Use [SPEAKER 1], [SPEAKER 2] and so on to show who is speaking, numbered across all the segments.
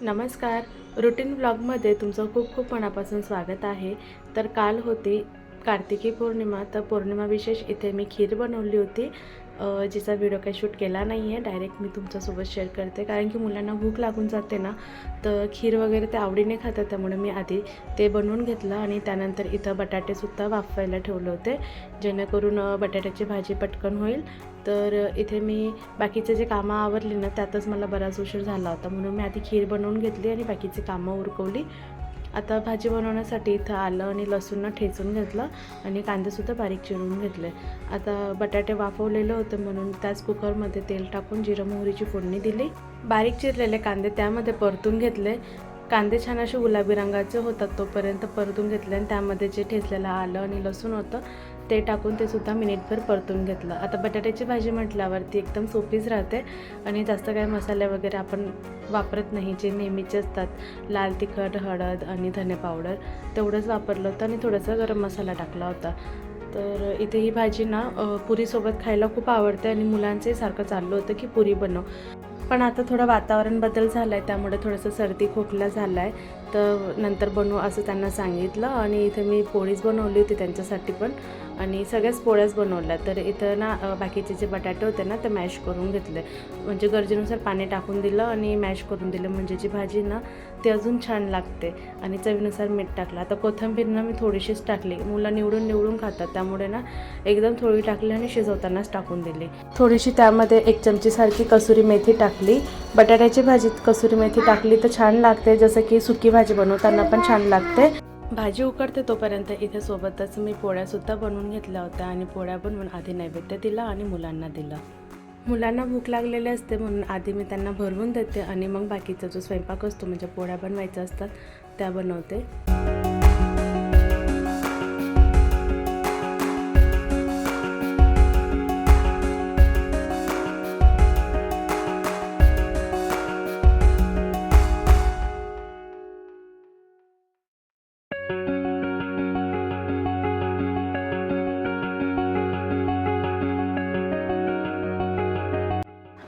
[SPEAKER 1] नमस्कार. रुटीन ब्लॉगमध्ये तुमचं खूप खूप मनापासून स्वागत आहे. तर काल होती कार्तिकी पौर्णिमा तर पौर्णिमा विशेष इथे मी खीर बनवली होती. जिचा व्हिडिओ काही शूट केला नाही आहे डायरेक्ट मी तुमच्यासोबत शेअर करते. कारण की मुलांना भूक लागून जाते ना तर खीर वगैरे ते आवडीने खातात त्यामुळे मी आधी ते बनवून घेतलं आणि त्यानंतर इथं बटाटेसुद्धा वाफवायला ठेवले होते. जेणेकरून बटाट्याची भाजी पटकन होईल. तर इथे मी बाकीचे जे कामं आवरली ना त्यातच मला बराच उशीर झाला होता. म्हणून मी आधी खीर बनवून घेतली आणि बाकीची कामं उरकवली. आता भाजी बनवण्यासाठी इथं आलं आणि लसूणनं ठेचून घेतलं आणि कांदेसुद्धा बारीक चिरून घेतले. आता बटाटे वाफवलेलं होतं म्हणून त्याच कुकरमध्ये तेल टाकून जिरं मोहरीची फोडणी दिली. बारीक चिरलेले कांदे त्यामध्ये परतून घेतले. कांदे छान असे गुलाबी रंगाचे होतात तोपर्यंत परतून घेतले आणि त्यामध्ये जे ठेचलेलं आलं आणि लसूण होतं ते टाकून ते सुद्धा मिनिटभर परतून घेतलं. आता बटाट्याची भाजी म्हटल्यावरती एकदम सोपीच राहते आणि जास्त काही मसाले वगैरे आपण वापरत नाही. जे नेहमीचे असतात लाल तिखट हळद आणि धने पावडर तेवढंच वापरलं होतं आणि थोडंसं गरम मसाला टाकला होता. तर इथे ही भाजी ना पुरीसोबत खायला खूप आवडते आणि मुलांचंही सारखं चाललं होतं की पुरी बनव. पण आता थोडं वातावरण बदल झाला आहे त्यामुळे थोडंसं सर्दी खोकला झाला आहे तर नंतर बनवू असं त्यांना सांगितलं आणि इथे मी पोळीच बनवली होती त्यांच्यासाठी पण. आणि सगळ्याच पोळ्याच बनवल्या. तर इथं ना बाकीचे जे बटाटे होते ना ते मॅश करून घेतले. म्हणजे गरजेनुसार पाणी टाकून दिलं आणि मॅश करून दिलं. म्हणजे जी भाजी ना ती अजून छान लागते. आणि चवीनुसार मीठ टाकलं. आता कोथंबीर ना मी थोडीशीच टाकली. मुलं निवडून निवडून खातात. त्यामुळे ना एकदम थोडी टाकली आणि शिजवतानाच टाकून दिली. थोडीशी त्यामध्ये एक चमचीसारखी कसुरी मेथी टाकली. बटाट्याची भाजीत कसुरी मेथी टाकली तर छान लागते. जसं की सुकी भाजी बनवताना पण छान लागते. भाजी उकडते तोपर्यंत इथे सोबतच मी पोळ्यासुद्धा बनवून घेतल्या होत्या आणि पोळ्या बनवून आधी नैवेद्य दिला आणि मुलांना दिलं. मुलांना भूक लागलेली असते म्हणून आधी मी त्यांना भरवून देते आणि मग बाकीचा जो स्वयंपाक असतो म्हणजे पोळ्या बनवायच्या असतात त्या बनवते.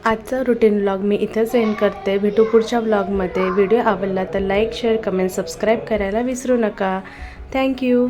[SPEAKER 1] आजचा रुटीन ब्लॉग मी इथंच एंड करते. भेटू पुढच्या ब्लॉगमध्ये व्हिडिओ आवडला तर लाईक शेअर कमेंट सबस्क्राईब करायला विसरू नका. थँक्यू